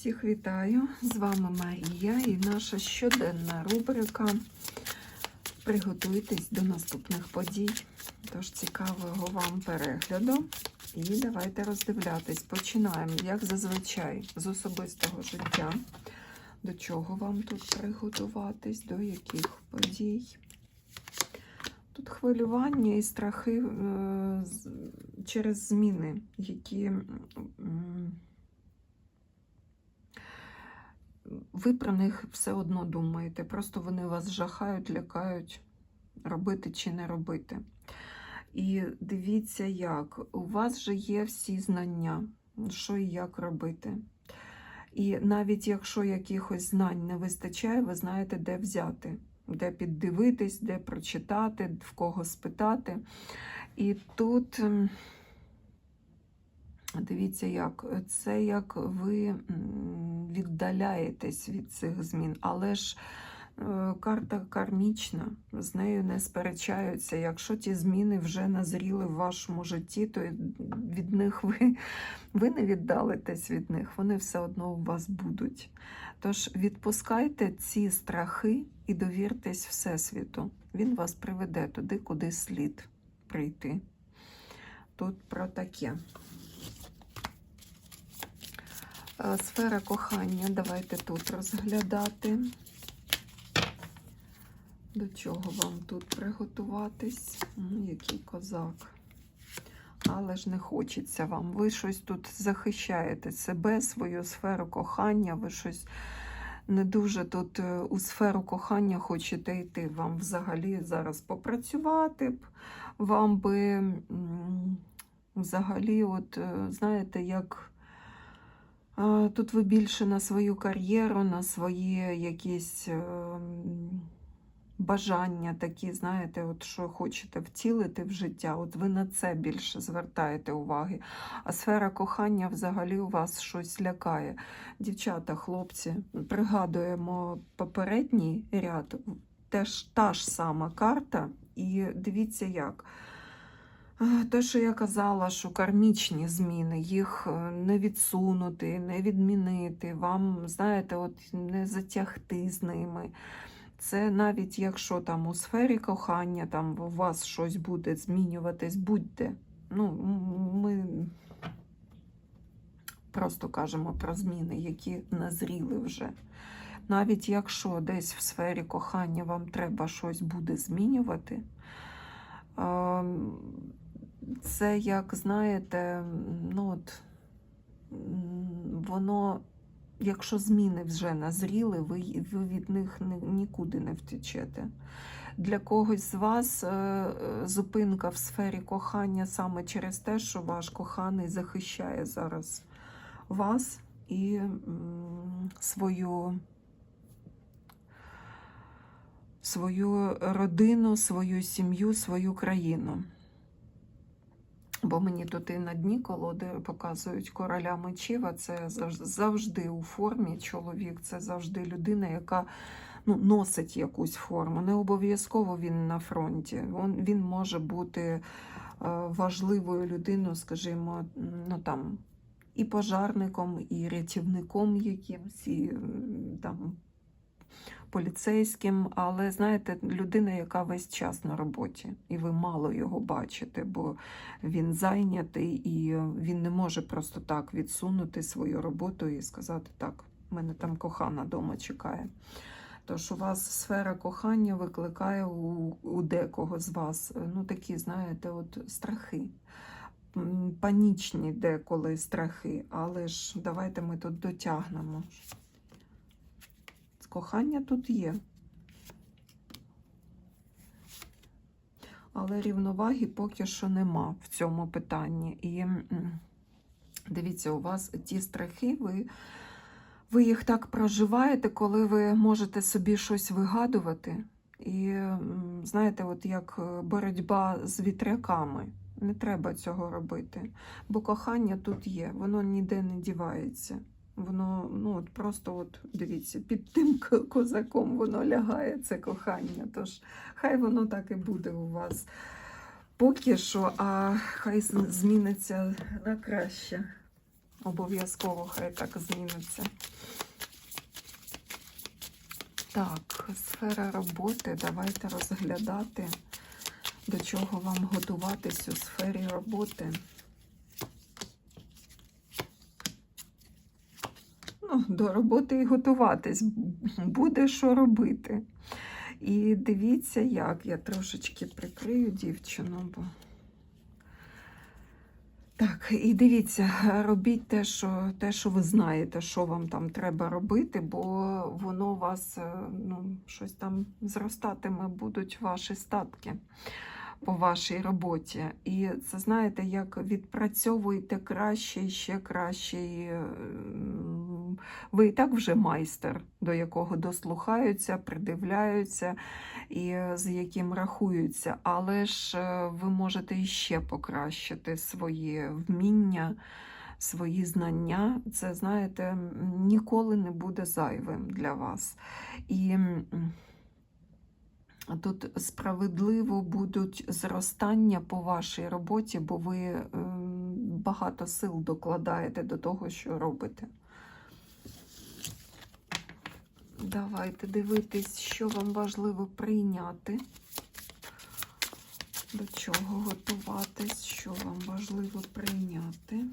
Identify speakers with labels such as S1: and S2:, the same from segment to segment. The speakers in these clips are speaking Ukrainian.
S1: Всіх вітаю! З вами Марія і наша щоденна рубрика. Приготуйтесь до наступних подій. Тож цікавого вам перегляду. І давайте роздивлятись. Починаємо, як зазвичай, з особистого життя. До чого вам тут приготуватись, до яких подій. Тут хвилювання і страхи е, через зміни, які. м, ви про них все одно думаєте. Просто вони вас жахають, лякають робити чи не робити. І дивіться, як у вас же є всі знання, що і як робити. І навіть якщо якихось знань не вистачає, ви знаєте, де взяти, де піддивитись, де прочитати, в кого спитати. І тут. Дивіться, як це як ви віддаляєтесь від цих змін, але ж е, карта кармічна, з нею не сперечаються. Якщо ті зміни вже назріли в вашому житті, то від них ви, ви не віддалитесь від них, вони все одно у вас будуть. Тож відпускайте ці страхи і довіртесь Всесвіту. Він вас приведе туди, куди слід прийти. Тут про таке. Сфера кохання. Давайте тут розглядати. До чого вам тут приготуватись? Який козак. Але ж не хочеться вам. Ви щось тут захищаєте себе, свою сферу кохання, ви щось не дуже тут е, у сферу кохання хочете йти. Вам взагалі зараз попрацювати б, вам би взагалі, от, е, знаєте, як. Тут ви більше на свою кар'єру, на свої якісь е, бажання такі, знаєте, от що хочете втілити в життя. От ви на це більше звертаєте уваги. А сфера кохання взагалі у вас щось лякає. Дівчата, хлопці, пригадуємо попередній ряд, теж та ж сама карта, і дивіться як. Е, Те, що я казала, що кармічні зміни, їх е, не відсунути, не відмінити, вам, знаєте, от не затягти з ними. Це навіть якщо там у сфері кохання там у вас щось буде змінюватись, будьте. Ну, ми просто кажемо про зміни, які назріли вже. Навіть якщо десь в сфері кохання вам треба щось буде змінювати, ем, це як, знаєте, ну от, воно, якщо зміни вже назріли, ви, ви від них ні- нікуди не втечете. Для когось з вас е, зупинка в сфері кохання саме через те, що ваш коханий захищає зараз вас і свою свою родину, свою сім'ю, свою країну. Бо мені тут і на дні колоди показують короля мечів, а це завж- завжди у формі чоловік, це завжди людина, яка ну, носить якусь форму. Не обов'язково він на фронті. Він, він може бути е, важливою людиною, скажімо, ну там і пожарником, і рятівником якимсь, і там поліцейським, але знаєте, людина, яка весь час на роботі, і ви мало його бачите, бо він зайнятий і він не може просто так відсунути свою роботу і сказати: так, мене там кохана дома чекає. Тож у вас сфера кохання викликає у, у декого з вас е, ну такі, знаєте, от страхи. Панічні деколи страхи, але ж давайте ми тут дотягнемо. Кохання тут є. Але рівноваги поки що нема в цьому питанні. І дивіться, у вас ті страхи, ви, ви їх так проживаєте, коли ви можете собі щось вигадувати. І знаєте, от як е, боротьба з вітряками. Не треба цього робити. Бо кохання тут є, воно ніде не дівається. Воно, ну от просто от дивіться, під тим козаком воно лягає, це кохання. Тож хай воно так і буде у вас поки що, а хай зміниться на краще. Обов'язково хай так зміниться. Так, сфера роботи. Давайте розглядати, до чого вам готуватись у сфері роботи. Ну, до роботи і готуватись. Буде що робити. І дивіться, як я трошечки прикрию дівчину, бо. Так, і дивіться, робіть те, що те, що ви знаєте, що вам там треба робити, бо воно вас е, ну, щось там зростатиме, будуть ваші статки по вашій роботі. І це знаєте, як відпрацьовуєте краще і ще краще. І, е, ви і так вже майстер, до якого дослухаються, придивляються і е, з яким рахуються, але ж е, ви можете іще покращити свої вміння, свої знання. Це, знаєте, ніколи не буде зайвим для вас. І тут справедливо будуть зростання по вашій роботі, бо ви ем, багато сил докладаєте до того, що робите. Давайте дивитись, що вам важливо прийняти, до чого готуватись, що вам важливо прийняти.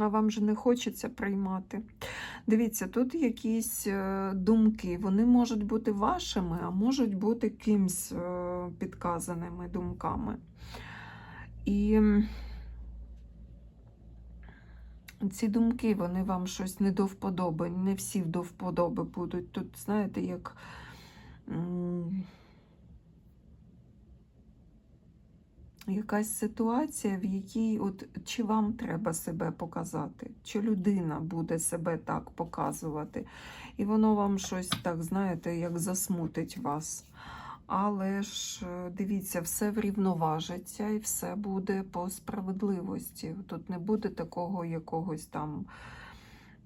S1: А вам же не хочеться приймати. Дивіться, тут якісь е, думки, вони можуть бути вашими, а можуть бути кимсь е, підказаними думками. І ці думки, вони вам щось не до вподоби, не всі до вподоби будуть. Тут, знаєте, як. Якась ситуація, в якій от чи вам треба себе показати, чи людина буде себе так показувати, і воно вам щось так, знаєте, як засмутить вас. Але ж е, дивіться, все врівноважиться і все буде по справедливості. Тут не буде такого якогось там,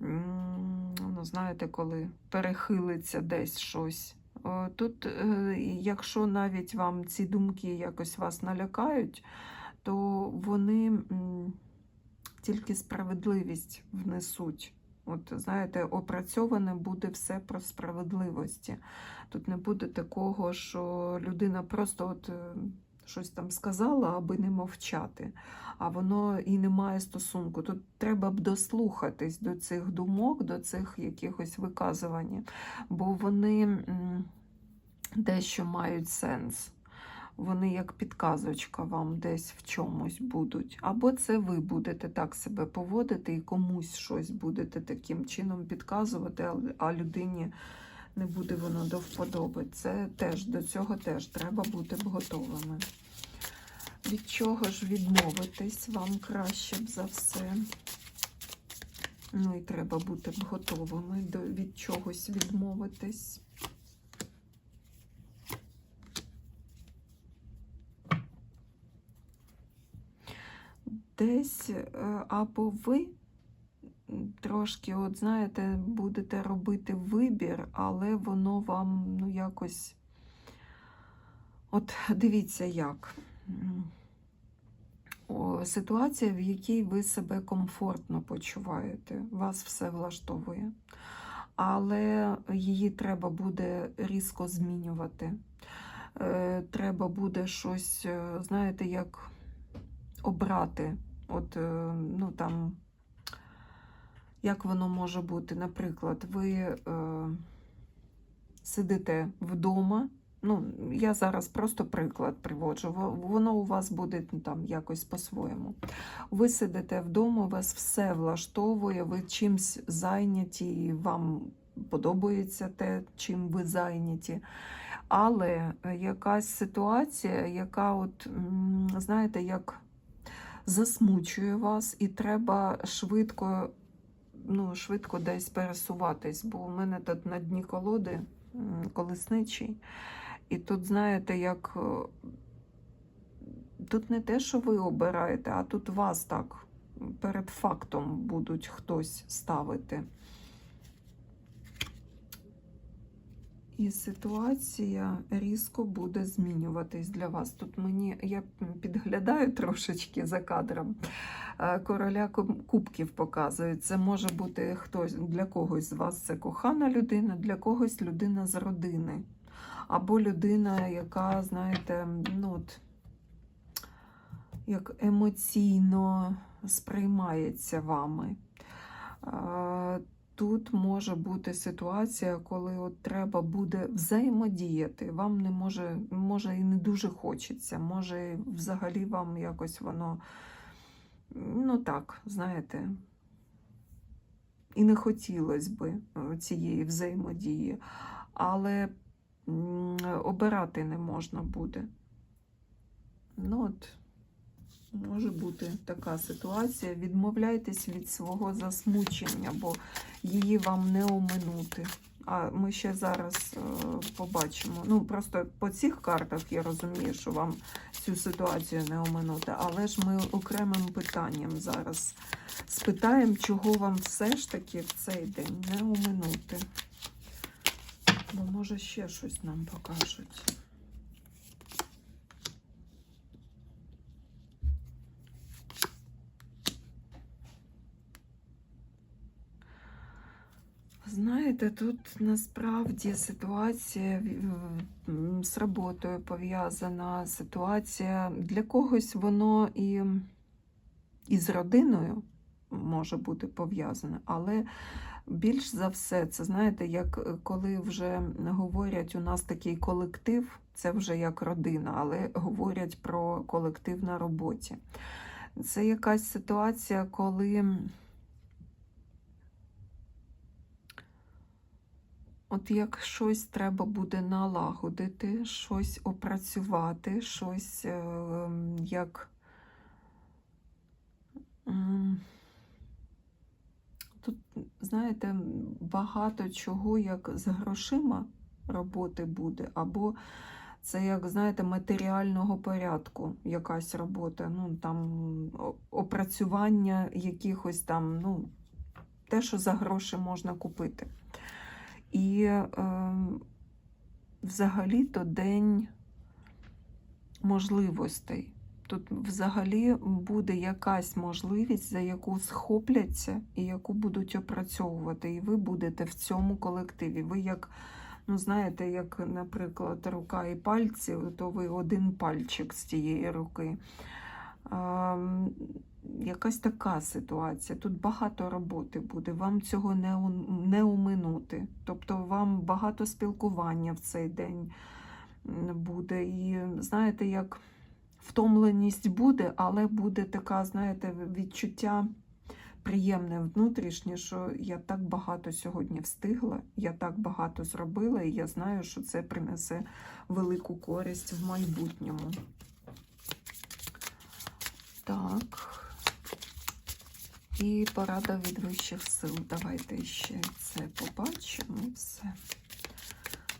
S1: ну, знаєте, коли перехилиться десь щось. Е, Тут, е, якщо навіть вам ці думки якось вас налякають, то вони тільки справедливість внесуть. От, знаєте, опрацьоване буде все про справедливості. Тут не буде такого, що людина просто от е, щось там сказала, аби не мовчати, а воно і не має стосунку. Тут треба б дослухатись до цих думок, до цих якихось виказувань, бо вони дещо мають сенс. Вони як підказочка вам десь в чомусь будуть. Або це ви будете так себе поводити і комусь щось будете таким чином підказувати, а- людині не буде воно до вподоби. Це теж до цього теж треба бути готовими. Від чого ж відмовитись вам краще б за все. Ну і треба бути готовими до від чогось відмовитись. Десь е, або ви трошки, от знаєте, будете робити вибір, але воно вам ну якось. От дивіться як. Ситуація, в якій ви себе комфортно почуваєте, вас все влаштовує. Але її треба буде різко змінювати. Е, Треба буде щось, е, знаєте, як обрати. От, е, ну там, як воно може бути? Наприклад, ви е, сидите вдома. Ну, я зараз просто приклад приводжу. Воно у вас буде ну, там якось по-своєму. Ви сидите вдома, вас все влаштовує, ви чимсь зайняті, і вам подобається те, чим ви зайняті. Але е, якась ситуація, яка, от, знаєте, як засмучує вас, і треба швидко, ну, швидко десь пересуватись, бо у мене тут на дні колоди колесничий. І тут, знаєте, як е, тут не те, що ви обираєте, а тут вас так перед фактом будуть хтось ставити. і ситуація різко буде змінюватись для вас. Тут мені я підглядаю трошечки за кадром. Е, Короля кубків показують. Це може бути хтось для когось з вас це кохана людина, для когось людина з родини. Або людина, яка, знаєте, ну от, як емоційно сприймається вами. Е, Тут може бути ситуація, коли от треба буде взаємодіяти. Вам не може, може і не дуже хочеться, може, взагалі вам якось воно, ну так, знаєте, і не хотілося би е, цієї взаємодії, але обирати не можна буде. Ну от, може бути така ситуація. Відмовляйтесь від свого засмучення, бо її вам не оминути. А ми ще зараз е, побачимо. Ну, просто по цих картах я розумію, що вам цю ситуацію не оминути, але ж ми окремим питанням зараз спитаємо, чого вам все ж таки в цей день не оминути. Бо може ще щось нам покажуть. Знаєте, тут насправді ситуація з роботою пов'язана, ситуація для когось воно і, і з родиною може бути пов'язане, але більш за все, це знаєте, як е, коли вже говорять, у нас такий колектив, це вже як родина, але говорять про колектив на роботі. Це якась ситуація, коли. От як щось треба буде налагодити, щось опрацювати, щось е, ем, як. Тут, знаєте, багато чого як з грошима роботи буде, або це, як знаєте, матеріального порядку якась робота, ну там опрацювання якихось там, ну, те, що за гроші можна купити. І е, взагалі-то день можливостей. Тут взагалі буде якась можливість, за яку схопляться і яку будуть опрацьовувати. І ви будете в цьому колективі. Ви як, ну знаєте, як, наприклад, рука і пальці, то ви один пальчик з тієї руки. Якась така ситуація. Тут багато роботи буде, вам цього не, не уминути. Тобто вам багато спілкування в цей день буде. І знаєте, як втомленість буде, але буде така, знаєте, відчуття приємне внутрішнє, що я так багато сьогодні встигла, я так багато зробила, і я знаю, що це принесе велику користь в майбутньому. Так. І порада від вищих сил. Давайте ще це побачимо і все.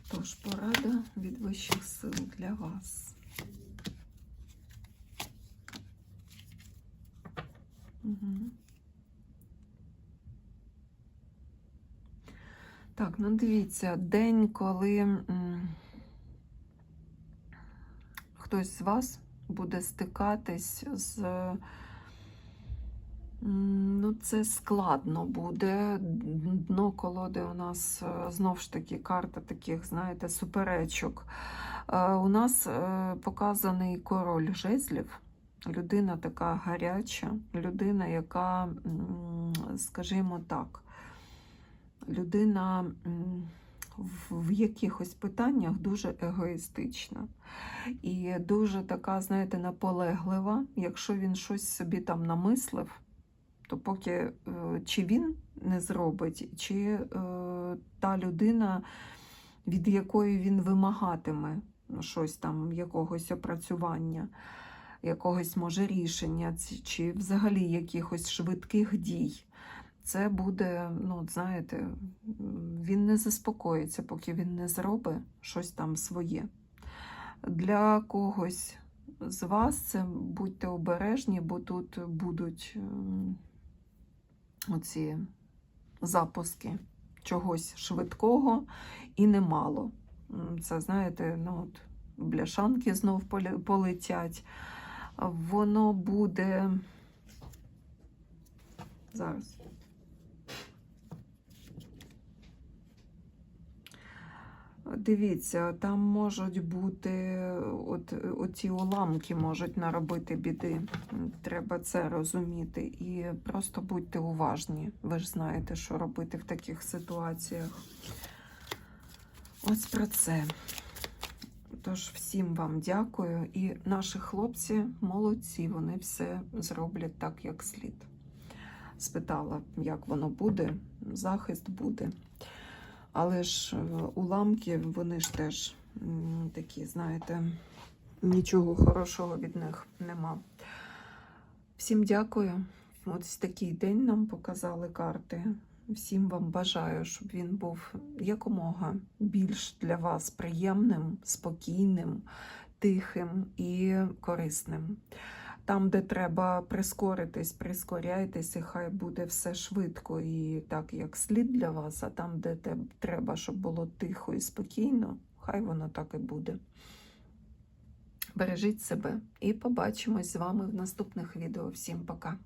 S1: Тож, порада від вищих сил для вас. Угу. Так, ну дивіться, день, коли м, хтось з вас буде стикатись з. Ну, це складно буде. Дно колоди у нас е, знов ж таки карта таких, знаєте, суперечок. Е, У нас е, показаний король жезлів. Людина така гаряча, людина, яка, скажімо так, людина в якихось питаннях дуже егоїстична. І дуже така, знаєте, наполеглива. Якщо він щось собі там намислив, то поки е, чи він не зробить, чи е, та людина, від якої він вимагатиме щось там, якогось опрацювання, якогось може рішення, чи взагалі якихось швидких дій. Це буде, ну, знаєте, він не заспокоїться, поки він не зробить щось там своє. Для когось з вас це будьте обережні, бо тут будуть ем, оці запуски чогось швидкого і немало. Це, знаєте, ну, от, бляшанки знов поле- полетять. Воно буде. Зараз. Дивіться, там можуть бути от, оці уламки можуть наробити біди. Треба це розуміти. І просто будьте уважні. Ви ж знаєте, що робити в таких ситуаціях. Ось про це. Тож всім вам дякую. І наші хлопці молодці, вони все зроблять так, як слід. Спитала, як воно буде, захист буде. Але ж е, уламки, вони ж теж такі, знаєте, нічого хорошого від них нема. Всім дякую. Ось такий день нам показали карти. Всім вам бажаю, щоб він був якомога більш для вас приємним, спокійним, тихим і корисним. Там, де треба прискоритись, прискоряйтесь, і хай буде все швидко і так, як слід для вас, а там, де треба, щоб було тихо і спокійно, хай воно так і буде. Бережіть себе і побачимось з вами в наступних відео. Всім пока!